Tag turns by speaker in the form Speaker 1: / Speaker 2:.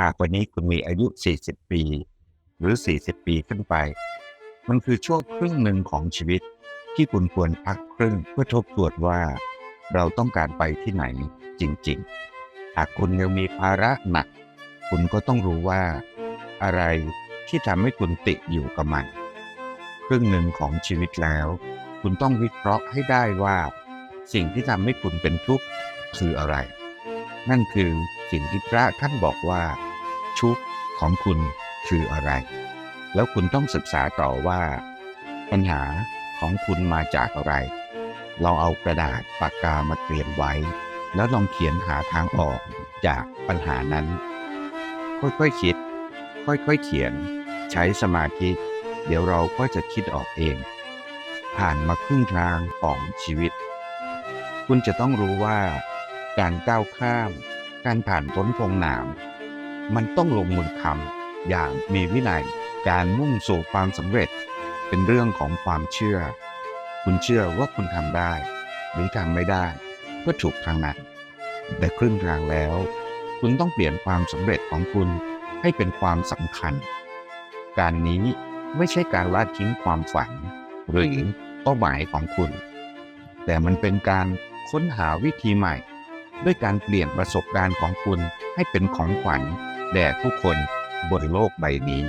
Speaker 1: หากวันนี้คุณมีอายุ 40 ปี หรือ 40 ปีขึ้นไป มันคือช่วงครึ่งหนึ่งของชีวิตที่คุณควรพักครึ่งเพื่อทบทวนว่า เราต้องการไปที่ไหนจริงๆ หากคุณยังมีภาระหนัก คุณก็ต้องรู้ว่า อะไรที่ทำให้คุณติดอยู่กับมัน ครึ่งหนึ่งของชีวิตแล้ว คุณต้องวิเคราะห์ให้ได้ว่า สิ่งที่ทำให้คุณเป็นทุกข์คืออะไร นั่นคือสิ่งที่พระท่านบอกว่า ทุกข์ของคุณคืออะไร แล้วคุณต้องศึกษาต่อว่า ปัญหาของคุณมาจากอะไร เราเอากระดาษปากกามาเตรียมไว้ แล้วลองเขียนหาทางออกจากปัญหานั้น ค่อยๆคิด ค่อยๆเขียน ใช้สมาธิ เดี๋ยวเราก็จะคิดออกเอง ผ่านมาครึ่งทางของชีวิต คุณจะต้องรู้ว่า การก้าวข้าม การผ่านพ้นพงหนาม มันต้องลงมือทำอย่างมีวินัยการมุ่งสู่ความสำเร็จ เป็นเรื่องของความเชื่อ คุณเชื่อว่าคุณทำได้ หรือทำไม่ได้ ก็ถูกทางนั้นแต่ครึ่งทางแล้ว คุณต้องเปลี่ยนความสำเร็จของคุณให้เป็นความสำคัญ การนี้ไม่ใช่การละทิ้งความฝัน หรือเป้าหมายของคุณ แต่มันเป็นการค้นหาวิธีใหม่ ด้วยการเปลี่ยนประสบการณ์ของคุณให้เป็นของขวัญ แด่ผู้คนบนโลกใบนี้